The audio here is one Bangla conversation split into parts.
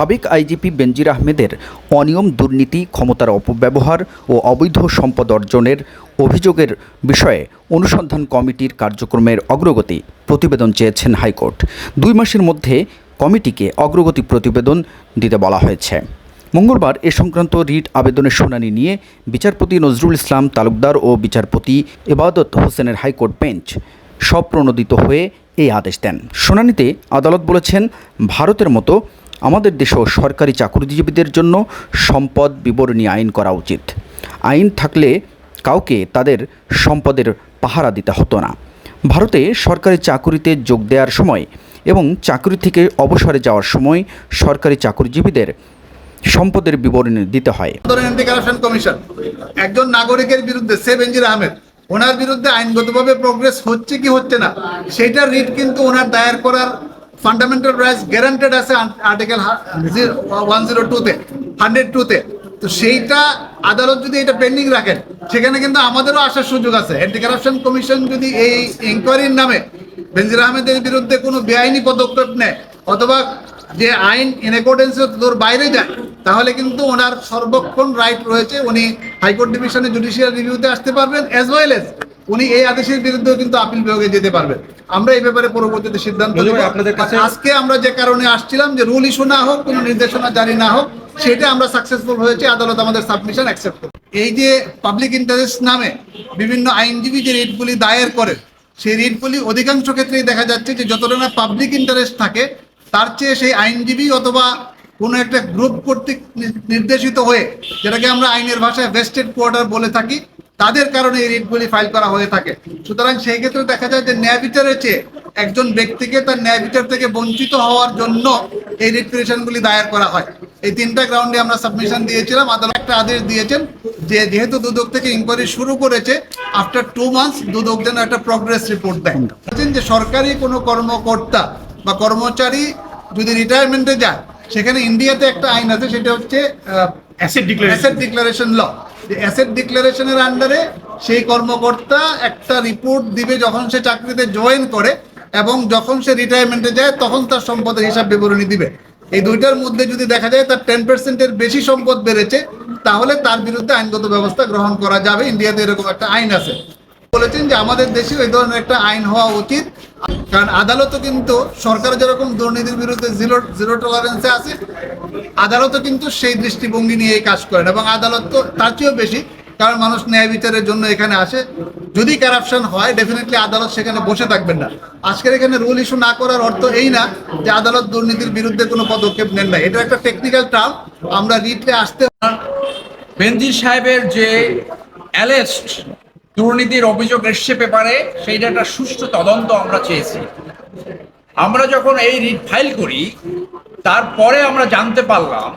সাবেক আইজিপি বেনজির আহমেদের অনিয়ম দুর্নীতি, ক্ষমতার অপব্যবহার ও অবৈধ সম্পদ অর্জনের অভিযোগের বিষয়ে অনুসন্ধান কমিটির কার্যক্রমের অগ্রগতি প্রতিবেদন চেয়েছেন হাইকোর্ট। দুই মাসের মধ্যে কমিটিকে অগ্রগতি প্রতিবেদন দিতে বলা হয়েছে। মঙ্গলবার এ সংক্রান্ত রিট আবেদনের শুনানি নিয়ে বিচারপতি নজরুল ইসলাম, তালুকদার ও বিচারপতি এবাদত হোসেনের হাইকোর্ট বেঞ্চ স্বপ্রণোদিত হয়ে এই আদেশ দেন। শুনানিতে আদালত বলেছেন, ভারতের মতো আমাদের দেশেও সরকারি চাকরিজীবীদের জন্য সম্পদ বিবরণী আইন করা উচিত। আইন থাকলে কাউকে তাদের সম্পদের পাহারা দিতে হতো না। ভারতে সরকারি চাকুরিতে যোগ দেওয়ার সময় এবং চাকরি থেকে অবসরে যাওয়ার সময় সরকারি চাকরিজীবীদের সম্পদের বিবরণী দিতে হয়। কমিশন, একজন নাগরিকের বিরুদ্ধে সে বেঞ্জির আহমেদ, ওনার বিরুদ্ধে আইনগতভাবে প্রোগ্রেস হচ্ছে কি হচ্ছে না সেটা রিট কিন্তু ওনার দায়ের করার ফান্ডামেন্টাল রাইটস গ্যারান্টেড আছে আর্টিকেল ওয়ান জিরো টুতে হান্ড্রেড টুতে তো সেইটা আদালত যদি এটা পেন্ডিং রাখেন, সেখানে কিন্তু আমাদেরও আসার সুযোগ আছে। অ্যান্টি কারাপশন কমিশন যদি এই ইনকোয়ারির নামে বেনজির আহমেদের বিরুদ্ধে কোনো বেআইনি পদক্ষেপ নেয়, অথবা যে আইন ইন অ্যাকর্ডেন্স তোর বাইরে যায়, তাহলে কিন্তু ওনার সর্বক্ষণ রাইট রয়েছে। উনি হাইকোর্ট ডিভিশনে জুডিশিয়াল রিভিউতে আসতে পারবেন অ্যাজ ওয়েল এজ উনি এই আদেশের বিরুদ্ধেও কিন্তু আপিল বিভাগে যেতে পারবেন আমরা এই ব্যাপারে পরবর্তীতে সিদ্ধান্ত আপনাদের কাছে- আজকে আমরা যে কারণে আসছিলাম যে রুল ইস্যু না হোক কোনো নির্দেশনা জারি না হোক সেটা আমরা সাকসেসফুল হয়েছে আদালত আমাদের সাবমিশন অ্যাকসেপ্ট করে এই যে পাবলিক ইন্টারেস্ট নামে বিভিন্ন আইনজীবী যে রিটগুলি দায়ের করেন সেই রিটগুলি অধিকাংশ ক্ষেত্রেই দেখা যাচ্ছে যে যতটা না পাবলিক ইন্টারেস্ট থাকে তার চেয়ে সেই আইনজীবী অথবা কোনো একটা গ্রুপ কর্তৃক নির্দেশিত হয়ে যেটাকে আমরা আইনের ভাষায় ভেস্টেড কোয়ার্টার বলে থাকি তাদের কারণে এই রিটগুলি ফাইল করা হয়ে থাকে। সুতরাং সেই ক্ষেত্রে দেখা যায় যে ন্যায় বিচারের চেয়ে একজন ব্যক্তিকে তার ন্যায় বিচার থেকে বঞ্চিত হওয়ার জন্য এই রিট পিটিশনগুলি দায়ের করা হয়। এই তিনটা গ্রাউন্ডে আমরা সাবমিশন দিয়েছিলাম আদালত একটা আদেশ দিয়েছেন যে যেহেতু দুদক থেকে ইনকোয়ারি শুরু করেছে আফটার টু মান্থস দুদক যেন একটা প্রগ্রেস রিপোর্ট দেয়। বলছেন যে সরকারি কোনো কর্মকর্তা বা কর্মচারী যদি রিটায়ারমেন্টে যায় সেখানে ইন্ডিয়াতে একটা আইন আছে সেটা হচ্ছে অ্যাসেট ডিক্লারেশন অ্যাসেট অ্যাসেট ডিক্লারেশনের আন্ডারে সেই কর্মকর্তা একটা রিপোর্ট দিবে যখন সে চাকরিতে জয়েন করে এবং যখন সে রিটায়ারমেন্টে যায় তখন তার সম্পদের হিসাব বিবরণী দিবে। এই দুইটার মধ্যে যদি দেখা যায় তার টেন পার্সেন্টের বেশি সম্পদ বেড়েছে, তাহলে তার বিরুদ্ধে আইনগত ব্যবস্থা গ্রহণ করা যাবে। ইন্ডিয়াতে এরকম একটা আইন আছে। বলেছেন যে আমাদের দেশে এই ধরনের একটা আইন হওয়া উচিত। কারণ আদালতও কিন্তু সরকার যেরকম দুর্নীতির বিরুদ্ধে জিরো জিরো টলারেন্সে আছে, আদালতও কিন্তু সেই দৃষ্টিভঙ্গি নিয়ে এই কাজ করেন এবং আদালত তো তার চেয়েও বেশি, কারণ মানুষ ন্যায় বিচারের জন্য এখানে আসে। যদি কারাপশন হয় ডেফিনেটলি আদালত সেখানে বসে থাকবেন না। আজকের এখানে রুল ইস্যু না করার অর্থ এই না যে আদালত দুর্নীতির বিরুদ্ধে কোনো পদক্ষেপ নেন না এটা একটা টেকনিক্যাল টার্ম আমরা রিটে আসতে বেনজির সাহেবের যে অ্যালেস্ট দুর্নীতির অভিযোগ এসছে পেপারে সেইটা একটা সুষ্ঠু তদন্ত আমরা চেয়েছি। আমরা যখন এই রিট ফাইল করি, তারপরে আমরা জানতে পারলাম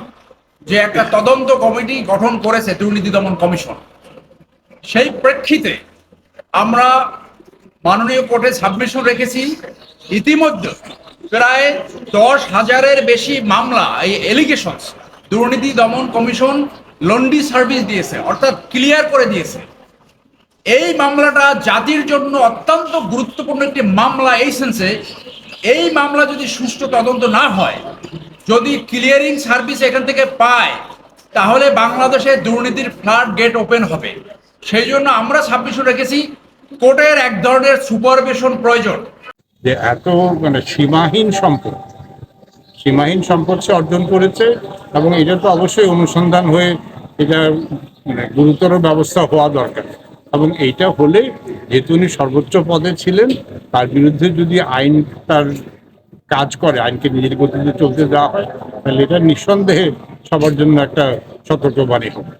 যে একটা তদন্ত কমিটি গঠন করেছে দুর্নীতি দমন কমিশন। সেই প্রেক্ষিতে আমরা মাননীয় কোর্টে সাবমিশন রেখেছি। ইতিমধ্যে প্রায় দশ হাজারের বেশি মামলা, এই এলিগেশনস দুর্নীতি দমন কমিশন লন্ডি সার্ভিস দিয়েছে, অর্থাৎ ক্লিয়ার করে দিয়েছে। এই মামলাটা জাতির জন্য অত্যন্ত গুরুত্বপূর্ণ একটি মামলা এই সেন্সে এই মামলা যদি সুষ্ঠু তদন্ত না হয়, যদি ক্লিয়ারিং সার্ভিস এখান থেকে পায়, তাহলে বাংলাদেশে দুর্নীতির ফ্লাড গেট ওপেন হবে। সেই জন্য আমরা সাবমিশন রেখেছি, কোর্টের এক ধরনের সুপারভিশন প্রয়োজন। যে এত মানে সীমাহীন সম্পদ সীমাহীন সম্পদ সে অর্জন করেছে এবং এটা তো অবশ্যই অনুসন্ধান হয়ে এটা মানে গুরুতর ব্যবস্থা হওয়া দরকার। এবং এইটা হলে যেহেতু উনি সর্বোচ্চ পদে ছিলেন, তার বিরুদ্ধে যদি আইন তার কাজ করে, আইনকে নিজের গতিতে চলতে দেওয়া হয়, তাহলে এটা নিঃসন্দেহে সবার জন্য একটা সতর্কবাণী হবে।